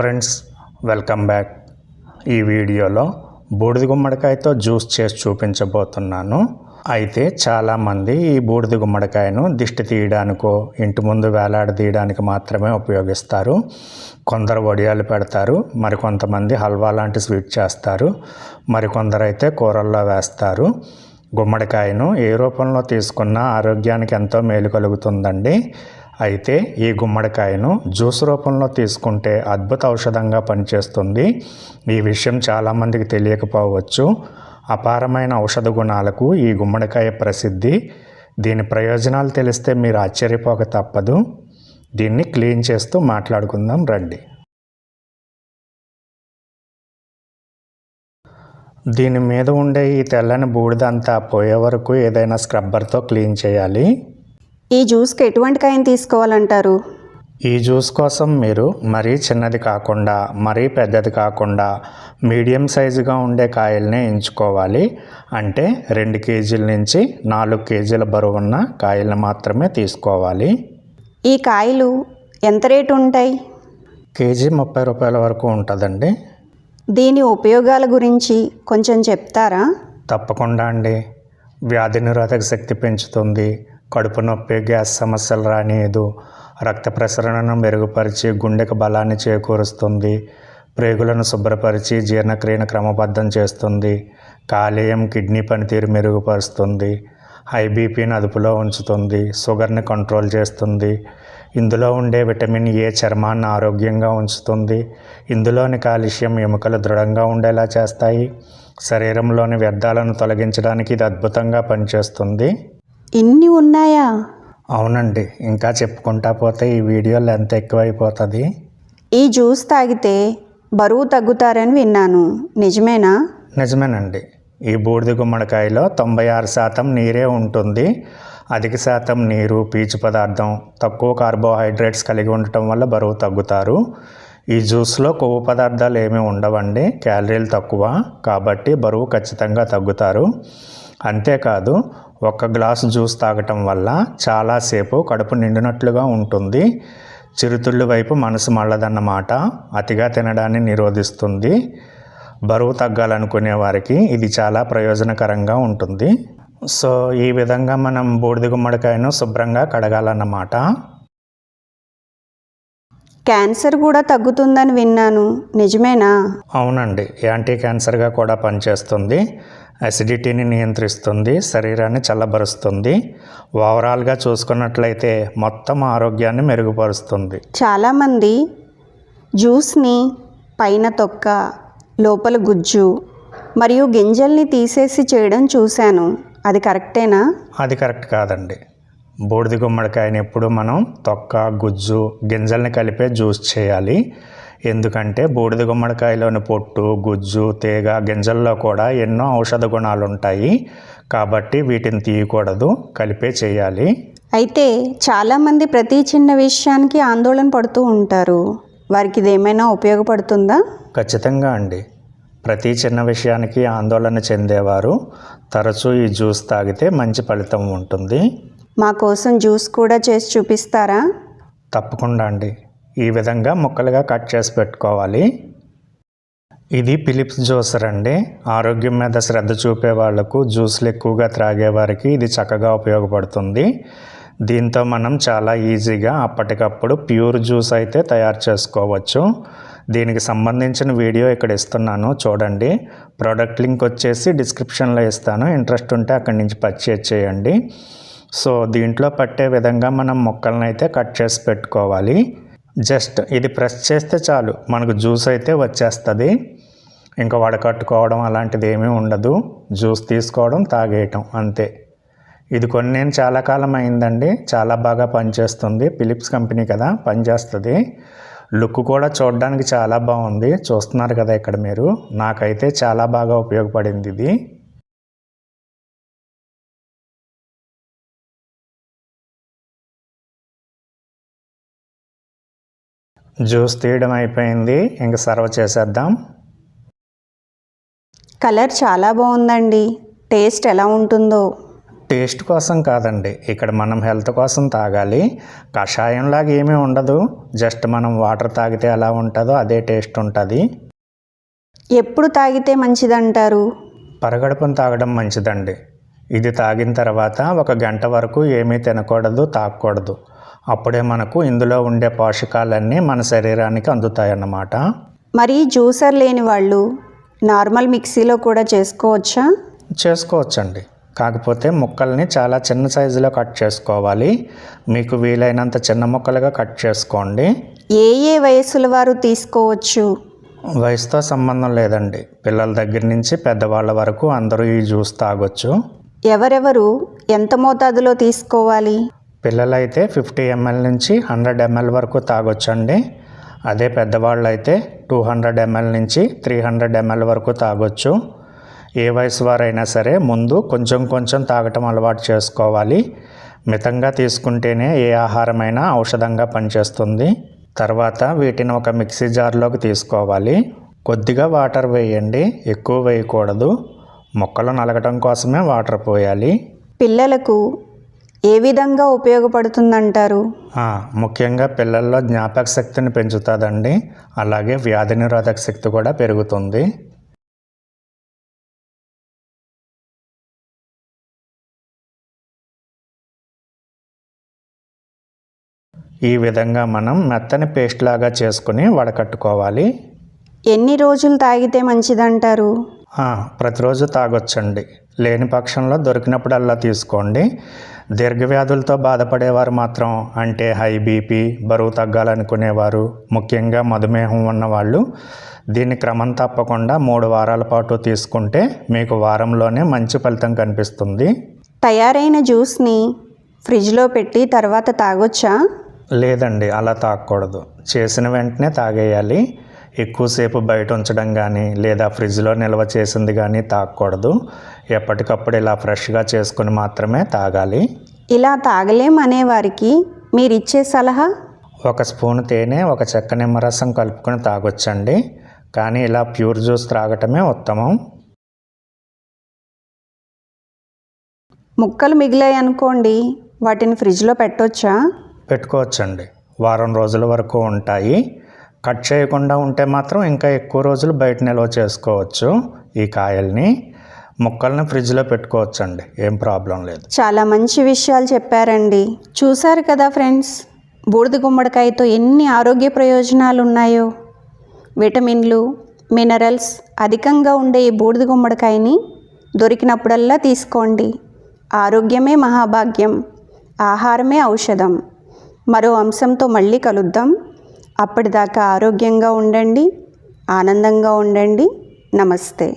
Friends welcome back ఈ వీడియోలో బూడిద గుమ్మడికాయతో జ్యూస్ చేసి చూపించబోతున్నాను. అయితే చాలామంది ఈ బూడిద గుమ్మడికాయను దిష్టి తీయడానికో ఇంటి ముందు వేలాడదీయడానికి మాత్రమే ఉపయోగిస్తారు. కొందరు వడియాలు పెడతారు మరికొంతమంది హల్వా లాంటి స్వీట్ చేస్తారు మరికొందరు అయితే కూరల్లో వేస్తారు. గుమ్మడికాయను ఏ రూపంలో తీసుకున్నా ఆరోగ్యానికి ఎంతో మేలు కలుగుతుందండి. అయితే ఈ గుమ్మడికాయను జ్యూస్ రూపంలో తీసుకుంటే అద్భుత ఔషధంగా పనిచేస్తుంది. ఈ విషయం చాలామందికి తెలియకపోవచ్చు. అపారమైన ఔషధ గుణాలకు ఈ గుమ్మడికాయ ప్రసిద్ధి. దీని ప్రయోజనాలు తెలిస్తే మీరు ఆశ్చర్యపోక తప్పదు. దీన్ని క్లీన్ చేస్తూ మాట్లాడుకుందాం రండి. దీని మీద ఉండే ఈ తెల్లని బూడిదంతా పోయే వరకు ఏదైనా స్క్రబ్బర్తో క్లీన్ చేయాలి. ఈ జ్యూస్కి ఎటువంటి కాయని తీసుకోవాలంటారు? ఈ జ్యూస్ కోసం మీరు మరీ చిన్నది కాకుండా మరీ పెద్దది కాకుండా మీడియం సైజుగా ఉండే కాయల్ని ఎంచుకోవాలి. అంటే రెండు కేజీల నుంచి నాలుగు కేజీల బరువున్న కాయల్ని మాత్రమే తీసుకోవాలి. ఈ కాయలు ఎంత రేటు ఉంటాయి? కేజీ ముప్పై రూపాయల వరకు ఉంటుందండి. దీని ఉపయోగాల గురించి కొంచెం చెప్తారా? తప్పకుండా అండి. వ్యాధి నిరోధక శక్తి పెంచుతుంది. కడుపు నొప్పి గ్యాస్ సమస్యలు రానియదు. రక్త ప్రసరణను మెరుగుపరిచి గుండెకు బలాన్ని చేకూరుస్తుంది. ప్రేగులను శుభ్రపరిచి జీర్ణక్రియను క్రమబద్ధం చేస్తుంది. కాలేయం కిడ్నీ పనితీరు మెరుగుపరుస్తుంది. హై బీపీని అదుపులో ఉంచుతుంది. షుగర్ని కంట్రోల్ చేస్తుంది. ఇందులో ఉండే విటమిన్ ఏ చర్మాన్ని ఆరోగ్యంగా ఉంచుతుంది. ఇందులోని కాల్షియం ఎముకలు దృఢంగా ఉండేలా చేస్తాయి. శరీరంలోని వ్యర్థాలను తొలగించడానికి ఇది అద్భుతంగా పనిచేస్తుంది. ఇన్ని ఉన్నాయా? అవునండి ఇంకా చెప్పుకుంటా పోతే ఈ వీడియో లెంత్ ఎక్కువైపోతుంది. ఈ జ్యూస్ తాగితే బరువు తగ్గుతారని విన్నాను. నిజమేనా? నిజమేనండి. ఈ బూడిద గుమ్మడికాయలో తొంభై ఆరు శాతం నీరే ఉంటుంది. అధిక శాతం నీరు పీచు పదార్థం తక్కువ కార్బోహైడ్రేట్స్ కలిగి ఉండటం వల్ల బరువు తగ్గుతారు. ఈ జ్యూస్లో కొవ్వు పదార్థాలు ఏమీ ఉండవండి క్యాలరీలు తక్కువ కాబట్టి బరువు ఖచ్చితంగా తగ్గుతారు. అంతేకాదు ఒక్క గ్లాసు జ్యూస్ తాగటం వల్ల చాలాసేపు కడుపు నిండినట్లుగా ఉంటుంది. చిరుతుళ్ళు వైపు మనసు మళ్ళదన్నమాట. అతిగా తినడాన్ని నిరోధిస్తుంది. బరువు తగ్గాలనుకునే వారికి ఇది చాలా ప్రయోజనకరంగా ఉంటుంది. సో ఈ విధంగా మనం బూడిద గుమ్మడికాయను శుభ్రంగా కడగాలన్నమాట. క్యాన్సర్ కూడా తగ్గుతుందని విన్నాను. నిజమేనా? అవునండి. యాంటీ క్యాన్సర్గా కూడా పనిచేస్తుంది. అసిడిటీని నియంత్రిస్తుంది శరీరాన్ని చల్లబరుస్తుంది. ఓవరాల్గా చూసుకున్నట్లయితే మొత్తం ఆరోగ్యాన్ని మెరుగుపరుస్తుంది. చాలామంది జ్యూస్ని పైన తొక్క లోపల గుజ్జు మరియు గింజల్ని తీసేసి చేయడం చూశాను. అది కరెక్టేనా? అది కరెక్ట్ కాదండి. బూడిద గుమ్మడికాయని ఎప్పుడు మనం తొక్క గుజ్జు గింజల్ని కలిపే జ్యూస్ చేయాలి. ఎందుకంటే బూడిద గుమ్మడికాయలోని పొట్టు గుజ్జు తీగ గింజల్లో కూడా ఎన్నో ఔషధ గుణాలు ఉంటాయి కాబట్టి వీటిని తీయకూడదు కలిపే చేయాలి. అయితే చాలామంది ప్రతి చిన్న విషయానికి ఆందోళన పడుతూ ఉంటారు. వారికి ఇది ఏమైనా ఉపయోగపడుతుందా? ఖచ్చితంగా అండి. ప్రతి చిన్న విషయానికి ఆందోళన చెందేవారు తరచూ ఈ జ్యూస్ తాగితే మంచి ఫలితం ఉంటుంది. మా కోసం జ్యూస్ కూడా చేసి చూపిస్తారా? తప్పకుండా అండి. ఈ విధంగా ముక్కలుగా కట్ చేసి పెట్టుకోవాలి. ఇది ఫిలిప్స్ జ్యూసర్ అండి. ఆరోగ్యం మీద శ్రద్ధ చూపే వాళ్ళకు జ్యూస్లు ఎక్కువగా త్రాగే వారికి ఇది చక్కగా ఉపయోగపడుతుంది. దీంతో మనం చాలా ఈజీగా అప్పటికప్పుడు ప్యూర్ జ్యూస్ అయితే తయారు చేసుకోవచ్చు. దీనికి సంబంధించిన వీడియో ఇక్కడ ఇస్తున్నాను చూడండి. ప్రోడక్ట్ లింక్ వచ్చేసి డిస్క్రిప్షన్లో ఇస్తాను. ఇంట్రెస్ట్ ఉంటే అక్కడి నుంచి పర్చేజ్ చేయండి. సో దీంట్లో పట్టే విధంగా మనం మొక్కలను అయితే కట్ చేసి పెట్టుకోవాలి. జస్ట్ ఇది ప్రెస్ చేస్తే చాలు. మనకు జ్యూస్ అయితే వచ్చేస్తుంది. ఇంకా వడకట్టుకోవడం అలాంటిది ఏమీ ఉండదు. జ్యూస్ తీసుకోవడం తాగేయటం అంతే. ఇది కొన్ని నేను చాలా కాలం అయిందండి. చాలా బాగా పనిచేస్తుంది. ఫిలిప్స్ కంపెనీ కదా పనిచేస్తుంది. లుక్ కూడా చూడడానికి చాలా బాగుంది. చూస్తున్నారు కదా ఇక్కడ మీరు. నాకైతే చాలా బాగా ఉపయోగపడింది ఇది. జ్యూస్ తీయడం అయిపోయింది. ఇంక సర్వ్ చేసేద్దాం. కలర్ చాలా బాగుందండి. టేస్ట్ ఎలా ఉంటుందో. టేస్ట్ కోసం కాదండి. ఇక్కడ మనం హెల్త్ కోసం తాగాలి. కషాయంలాగా ఏమీ ఉండదు. జస్ట్ మనం వాటర్ తాగితే ఎలా ఉంటుందో అదే టేస్ట్ ఉంటుంది. ఎప్పుడు తాగితే మంచిదంటారు? పరగడుపున తాగడం మంచిదండి. ఇది తాగిన తర్వాత ఒక గంట వరకు ఏమీ తినకూడదు తాగకూడదు. అప్పుడే మనకు ఇందులో ఉండే పోషకాలన్నీ మన శరీరానికి అందుతాయన్నమాట. మరి జ్యూసర్ లేని వాళ్ళు నార్మల్ మిక్సీలో కూడా చేసుకోవచ్చా? చేసుకోవచ్చండి. కాకపోతే ముక్కల్ని చాలా చిన్న సైజులో కట్ చేసుకోవాలి. మీకు వీలైనంత చిన్న ముక్కలుగా కట్ చేసుకోండి. ఏ ఏ వయసుల వారు తీసుకోవచ్చు? వయసుతో సంబంధం లేదండి. పిల్లల దగ్గర నుంచి పెద్దవాళ్ళ వరకు అందరూ ఈ జ్యూస్ తాగొచ్చు. ఎవరెవరు? ఎంత మోతాదులో తీసుకోవాలి? పిల్లలైతే ఫిఫ్టీ ఎంఎల్ నుంచి హండ్రెడ్ ఎంఎల్ వరకు తాగొచ్చండి. అదే పెద్దవాళ్ళు అయితే టూ హండ్రెడ్ ఎంఎల్ నుంచి త్రీ హండ్రెడ్ ఎంఎల్ వరకు తాగొచ్చు. ఏ వయసు వారైనా సరే ముందు కొంచెం కొంచెం తాగటం అలవాటు చేసుకోవాలి. మితంగా తీసుకుంటేనే ఏ ఆహారమైనా ఔషధంగా పనిచేస్తుంది. తర్వాత వీటిని ఒక మిక్సీ జార్లోకి తీసుకోవాలి. కొద్దిగా వాటర్ వేయండి ఎక్కువ వేయకూడదు. మొక్కలు నలగటం కోసమే వాటర్ పోయాలి. పిల్లలకు ఏ విధంగా ఉపయోగపడుతుందంటారు? ముఖ్యంగా పిల్లల్లో జ్ఞాపక శక్తిని పెంచుతుందండి. అలాగే వ్యాధి నిరోధక శక్తి కూడా పెరుగుతుంది. ఈ విధంగా మనం మెత్తని పేస్ట్ లాగా చేసుకుని వడకట్టుకోవాలి. ఎన్ని రోజులు తాగితే మంచిదంటారు? ప్రతిరోజు తాగొచ్చండి. లేని పక్షంలో దొరికినప్పుడల్లా తీసుకోండి. దీర్ఘవ్యాధులతో బాధపడేవారు మాత్రం అంటే హై బీపీ బరువు తగ్గాలనుకునేవారు ముఖ్యంగా మధుమేహం ఉన్నవాళ్ళు దీన్ని క్రమం తప్పకుండా మూడు వారాల పాటు తీసుకుంటే మీకు వారంలోనే మంచి ఫలితం కనిపిస్తుంది. తయారైన జ్యూస్ని ఫ్రిడ్జ్లో పెట్టి తర్వాత తాగొచ్చా? లేదండి అలా తాగకూడదు. చేసిన వెంటనే తాగేయాలి. ఎక్కువసేపు బయట ఉంచడం కానీ లేదా ఫ్రిడ్జ్లో నిల్వ చేసింది కానీ తాగకూడదు ఎప్పటికప్పుడు ఇలా ఫ్రెష్గా చేసుకుని మాత్రమే తాగాలి. ఇలా తాగలేం అనేవారికి మీరిచ్చే సలహా? ఒక స్పూన్ తేనె ఒక చెక్క నిమ్మరసం కలుపుకొని తాగొచ్చండి. కానీ ఇలా ప్యూర్ జ్యూస్ త్రాగటమే ఉత్తమం. ముక్కలు మిగిలాయి అనుకోండి వాటిని ఫ్రిడ్జ్లో పెట్టొచ్చా? పెట్టుకోవచ్చండి. వారం రోజుల వరకు ఉంటాయి. కట్ చేయకుండా ఉంటే మాత్రం ఇంకా ఎక్కువ రోజులు బయట నిల్వ చేసుకోవచ్చు ఈ కాయల్ని. ముక్కల్ని ఫ్రిడ్జ్లో పెట్టుకోవచ్చండి ఏం ప్రాబ్లం లేదు. చాలా మంచి విషయాలు చెప్పారండి. చూశారు కదా ఫ్రెండ్స్ బూడిద గుమ్మడికాయతో ఎన్ని ఆరోగ్య ప్రయోజనాలు ఉన్నాయో. విటమిన్లు మినరల్స్ అధికంగా ఉండే ఈ బూడిద గుమ్మడికాయని దొరికినప్పుడల్లా తీసుకోండి. ఆరోగ్యమే మహాభాగ్యం ఆహారమే ఔషధం. మరో అంశంతో మళ్ళీ కలుద్దాం. అప్పటిదాకా ఆరోగ్యంగా ఉండండి ఆనందంగా ఉండండి. నమస్తే.